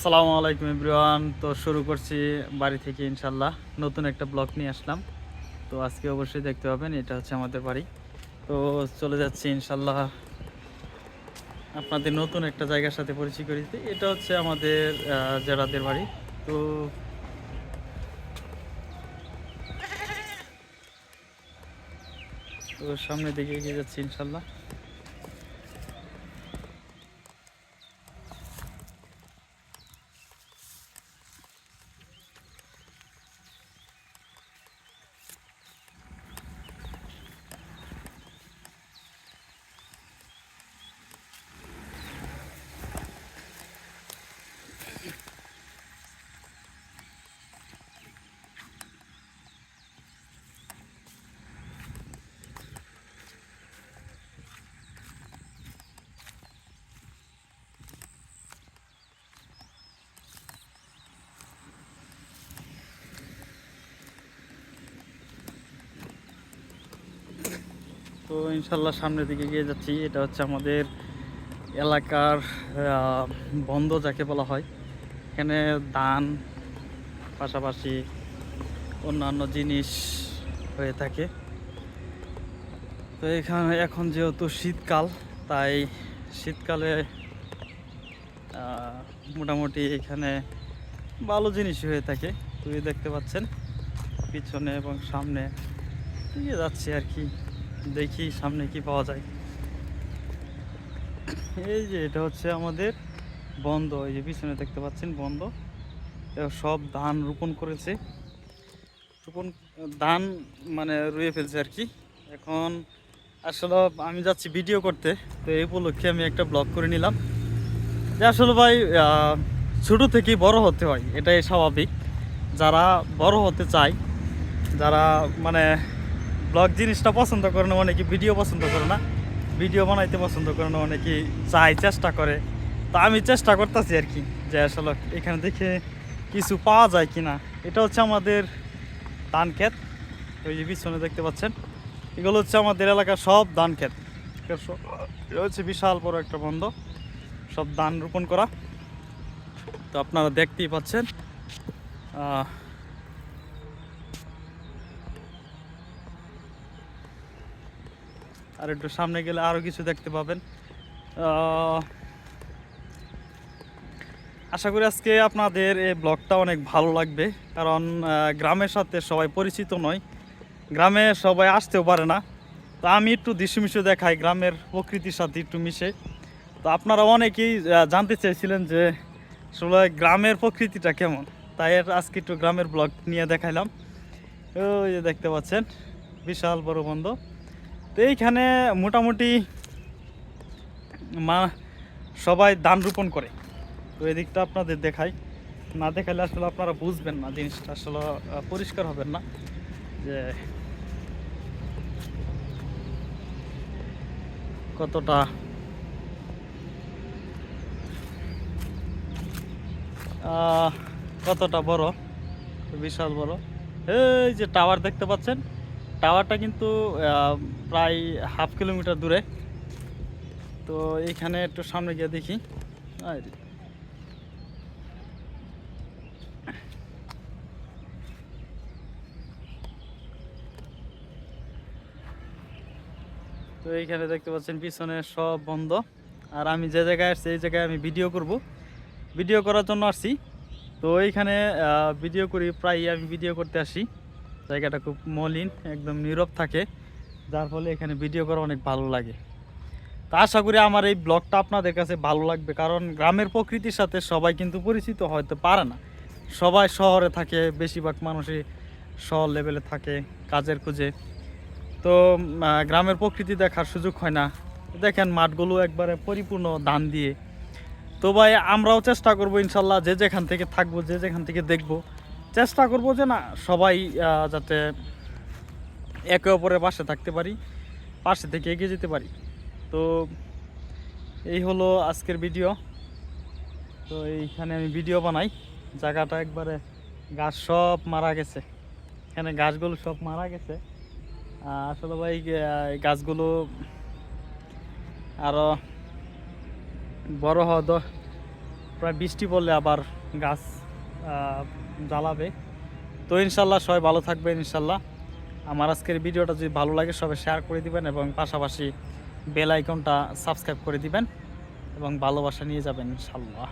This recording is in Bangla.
আসসালামু আলাইকুম এভরিওয়ান। তো শুরু করছি বাড়ি থেকে ইনশাল্লাহ নতুন একটা ব্লগ নিয়ে আসলাম। তো আজকে অবশ্যই দেখতে পাবেন, এটা হচ্ছে আমাদের বাড়ি। তো চলে যাচ্ছি ইনশাল্লাহ আপনাদের নতুন একটা জায়গার সাথে পরিচয় করে এটা হচ্ছে আমাদের জেরাদের বাড়ি। তো তো সামনের দিকে এগিয়ে যাচ্ছি ইনশাল্লাহ তো ইনশাল্লাহ সামনের দিকে গিয়ে যাচ্ছি। এটা হচ্ছে আমাদের এলাকার বন্ধ যাকে বলা হয়। এখানে ধান পাশাপাশি অন্যান্য জিনিস হয়ে থাকে। তো এখানে, এখন যেহেতু শীতকাল, তাই শীতকালে মোটামুটি এখানে ভালো জিনিস হয়ে থাকে। তুই দেখতে পাচ্ছেন, পিছনে এবং সামনে দিয়ে যাচ্ছে আর কি। দেখি সামনে কি পাওয়া যায়। এই যে এটা হচ্ছে আমাদের বন্ধ, এই যে পিছনে দেখতে পাচ্ছেন বন্ধ। সব ধান রোপণ করেছে। রোপণ, ধান মানে রুয়ে ফেলছে আর কি। এখন আসলে আমি যাচ্ছি ভিডিও করতে, তো এই উপলক্ষে আমি একটা ব্লগ করে নিলাম। যে আসলে ভাই ছোট থেকেই বড় হতে হয়, এটাই স্বাভাবিক। যারা বড় হতে চায়, যারা মানে ব্লগ জিনিসটা পছন্দ করে না, অনেকে ভিডিও পছন্দ করে না। ভিডিও বানাইতে পছন্দ করে না, অনেকে চায় চেষ্টা করে। তা আমি চেষ্টা করতেছি আর কি, যে আসলে এখানে দেখে কিছু পাওয়া যায় কি না এটা হচ্ছে আমাদের ধান ক্ষেত ওই যে পিছনে দেখতে পাচ্ছেন। এগুলো হচ্ছে আমাদের এলাকার সব ধান ক্ষেত। এটা হচ্ছে বিশাল বড় একটা বন্ধ, সব ধান রোপণ করা। তো আপনারা দেখতেই পাচ্ছেন আর একটু সামনে গেলে আরও কিছু দেখতে পাবেন। আশা করি আজকে আপনাদের এই ব্লগটা অনেক ভালো লাগবে, কারণ গ্রামের সাথে সবাই পরিচিত নয়। গ্রামে সবাই আসতেও পারে না। তো আমি একটু দৃশ্যমিশে দেখাই, গ্রামের প্রকৃতির সাথে একটু মিশে। তো আপনারা অনেকেই জানতে চাইছিলেন যে আসলে গ্রামের প্রকৃতিটা কেমন। তাই আজকে একটু গ্রামের ব্লগ নিয়ে দেখাইলাম। ওই দেখতে পাচ্ছেন, বিশাল বড় বন্ধ। তো এইখানে মোটামুটি মা সবাই ধান রোপণ করে। তো এদিকটা আপনাদের দেখাই। না দেখালে আসলে আপনারা বুঝবেন না, জিনিসটা আসলে পরিষ্কার হবেন না। যে কতটা কতটা বড়, বিশাল বড়। এই যে টাওয়ার দেখতে পাচ্ছেন? টাওয়ারটা কিন্তু প্রায় হাফ কিলোমিটার দূরে। তো এইখানে একটু সামনে গিয়ে দেখি। তো এইখানে দেখতে পাচ্ছেন, পিছনে সব বন্ধ। আর আমি যে জায়গায় আসছি, এই জায়গায় আমি ভিডিও করব। ভিডিও করার জন্য আসছি। তো এইখানে ভিডিও করি প্রায় আমি ভিডিও করতে আসি। জায়গাটা খুব মলিন, একদম নীরব থাকে। যার ফলে এখানে ভিডিও করা অনেক ভালো লাগে। তো আশা করি আমার এই ব্লগটা আপনাদের কাছে ভালো লাগবে, কারণ গ্রামের প্রকৃতির সাথে সবাই কিন্তু পরিচিত হয়তো পারে না। সবাই শহরে থাকে, বেশিরভাগ মানুষই শহর লেভেলে থাকে, কাজের খুঁজে। তো গ্রামের প্রকৃতি দেখার সুযোগ হয় না। দেখেন মাঠগুলো একবারে পরিপূর্ণ ধান দিয়ে। তো ভাই, আমরাও চেষ্টা করব ইনশাল্লাহ যে যেখান থেকে থাকব, যে যেখান থেকে দেখব। চেষ্টা করব যে না সবাই যাতে একে অপরের পাশে থাকতে পারি, পাশে থেকে এগিয়ে যেতে পারি। তো এই হলো আজকের ভিডিও। তো এইখানে আমি ভিডিও বানাই। জায়গাটা একবারে গাছ সব মারা গেছে। এখানে গাছগুলো সব মারা গেছে। আসলে ভাই গাছগুলো আরও বড় হওয়া প্রায় বৃষ্টি পড়লে আবার গাছ জ্বালাবে। তো ইনশাল্লাহ সবাই ভালো থাকবেন ইনশাল্লাহ। আমার আজকের ভিডিওটা যদি ভালো লাগে সবাই শেয়ার করে দিবেন এবং পাশাপাশি বেল আইকনটা সাবস্ক্রাইব করে দিবেন এবং ভালোবাসা নিয়ে যাবেন ইনশাল্লাহ।